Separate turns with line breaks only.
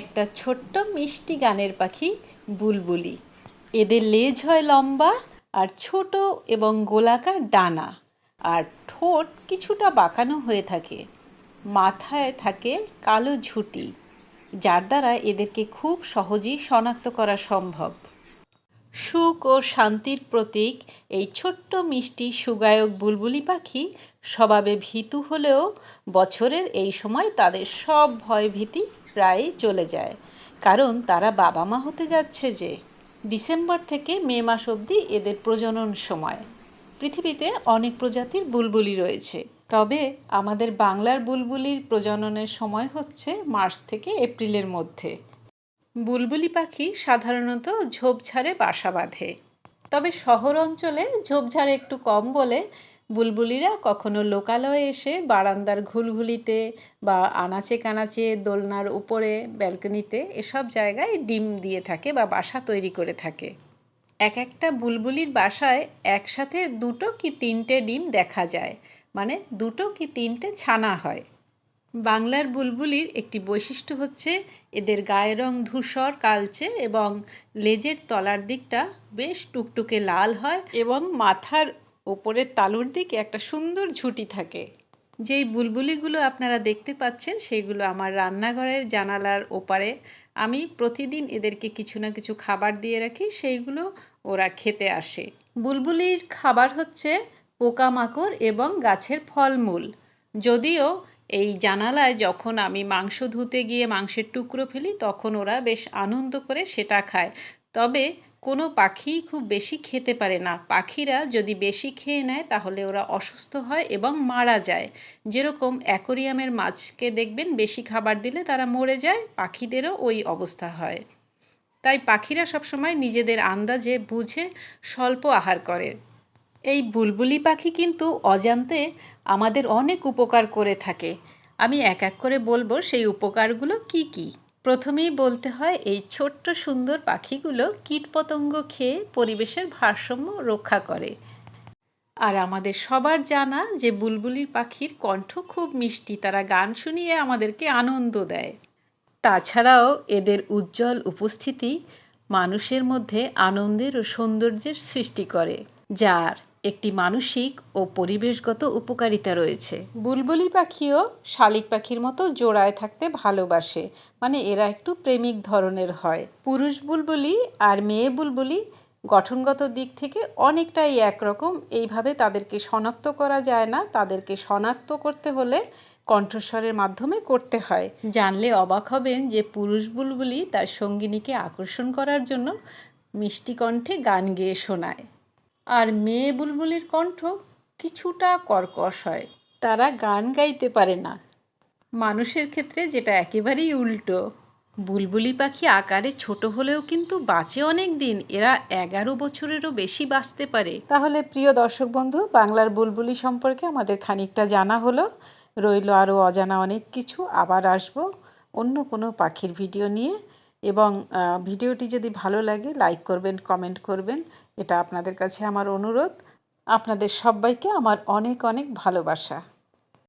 একটা ছোট্ট মিষ্টি গানের পাখি বুলবুলি। এদের লেজ হয় লম্বা আর ছোট এবং গোলাকার ডানা আর ঠোঁট কিছুটা বাঁকানো হয়ে থাকে। মাথায় থাকে কালো ঝুঁটি, যার দ্বারা এদেরকে খুব সহজেই শনাক্ত করা সম্ভব। সুখ ও শান্তির প্রতীক এই ছোট্ট মিষ্টি সুগায়ক বুলবুলি পাখি স্বভাবে ভীতু হলেও বছরের এই সময় তাদের সব ভয় ভীতি প্রায় চলে যায়। কারণ তারা বাবা মা হতে যাচ্ছে যে, ডিসেম্বর থেকে মে মাস অবধি এদের প্রজনন সময়। পৃথিবীতে অনেক প্রজাতির বুলবুলি রয়েছে। তবে আমাদের বাংলার বুলবুলির প্রজননের সময় হচ্ছে মার্চ থেকে এপ্রিলের মধ্যে। বুলবুলি পাখি সাধারণত ঝোপঝাড়ে বাসা বাঁধে। তবে শহর অঞ্চলে ঝোপঝাড় একটু কম বলে বুলবুলিরা কখনো লোকালয়ে এসে বারান্দার ঘুলঘুলিতে বা আনাচে কানাচে দোলনার উপরে, ব্যালকনিতে এসব জায়গায় ডিম দিয়ে থাকে বা বাসা তৈরি করে থাকে। এক একটা বুলবুলির বাসায় একসাথে দুটো কি তিনটে ডিম দেখা যায় মানে দুটো কি তিনটে ছানা হয়। বাংলার বুলবুলির একটি বৈশিষ্ট্য হচ্ছে এদের গায়ের রং ধূসর, কালচে এবং লেজের তলার দিকটা বেশ টুকটুকে লাল হয় এবং মাথার ওপরের তালুর দিকে একটা সুন্দর ঝুঁটি থাকে। যেই বুলবুলিগুলো আপনারা দেখতে পাচ্ছেন সেইগুলো আমার রান্নাঘরের জানালার ওপারে। আমি প্রতিদিন এদেরকে কিছু না কিছু খাবার দিয়ে রাখি, সেইগুলো ওরা খেতে আসে। বুলবুলির খাবার হচ্ছে পোকামাকড় এবং গাছের ফলমূল। যদিও এই জানালায় যখন আমি মাংস ধুতে গিয়ে মাংসের টুকরো ফেলি, তখন ওরা বেশ আনন্দ করে সেটা খায়। তবে কোনো পাখি খুব বেশি খেতে পারে না। পাখিরা যদি বেশি খেয়ে নেয়, তাহলে ওরা অসুস্থ হয় এবং মারা যায়। যেরকম অ্যাকোরিয়ামের মাছকে দেখবেন, বেশি খাবার দিলে তারা মরে যায়, পাখিদেরও ওই অবস্থা হয়। তাই পাখিরা সবসময় নিজেদের আন্দাজে বুঝে স্বল্প আহার করে। এই বুলবুলি পাখি কিন্তু অজান্তে আমাদের অনেক উপকার করে থাকে। আমি এক এক করে বলব, সেই উপকারগুলো কি কি? প্রথমেই বলতে হয়, এই ছোট্ট সুন্দর পাখিগুলো কীটপতঙ্গ খেয়ে পরিবেশের ভারসাম্য রক্ষা করে। আর আমাদের সবার জানা যে বুলবুলির পাখির কণ্ঠ খুব মিষ্টি, তারা গান শুনিয়ে আমাদেরকে আনন্দ দেয়। তাছাড়াও এদের উজ্জ্বল উপস্থিতি মানুষের মধ্যে আনন্দের ও সৌন্দর্যের সৃষ্টি করে, যার একটি মানসিক ও পরিবেশগত উপকারিতা রয়েছে। বুলবুলি পাখিও শালিক পাখির মতো জোড়ায় থাকতে ভালোবাসে মানে এরা একটু প্রেমিক ধরনের হয়। পুরুষ বুলবুলি আর মেয়ে বুলবুলি গঠনগত দিক থেকে অনেকটাই একরকম। এইভাবে তাদেরকে শনাক্ত করা যায় না। তাদেরকে শনাক্ত করতে হলে কণ্ঠস্বরের মাধ্যমে করতে হয়। জানলে অবাক হবেন যে পুরুষ বুলবুলি তার সঙ্গিনীকে আকর্ষণ করার জন্য মিষ্টি কণ্ঠে গান গেয়ে শোনায়। আর মেয়ে বুলবুলির কণ্ঠ কিছুটা কর্কশ হয়। তারা গান গাইতে পারে না। মানুষের ক্ষেত্রে যেটা একেবারেই উল্টো। বুলবুলি পাখি আকারে ছোট হলেও কিন্তু বাঁচে অনেক দিন এরা এগারো বছরেরও বেশি বাঁচতে পারে। তাহলে প্রিয় দর্শক বন্ধু, বাংলার বুলবুলি সম্পর্কে আমাদের খানিকটা জানা হলো। রইল আরও অজানা অনেক কিছু। আবার আসব অন্য কোনো পাখির ভিডিও নিয়ে। এবং ভিডিওটি যদি ভালো লাগে, লাইক করবেন, কমেন্ট করবেন। এটা আপনাদের কাছে আমার অনুরোধ। আপনাদের সবাইকে আমার অনেক অনেক ভালোবাসা।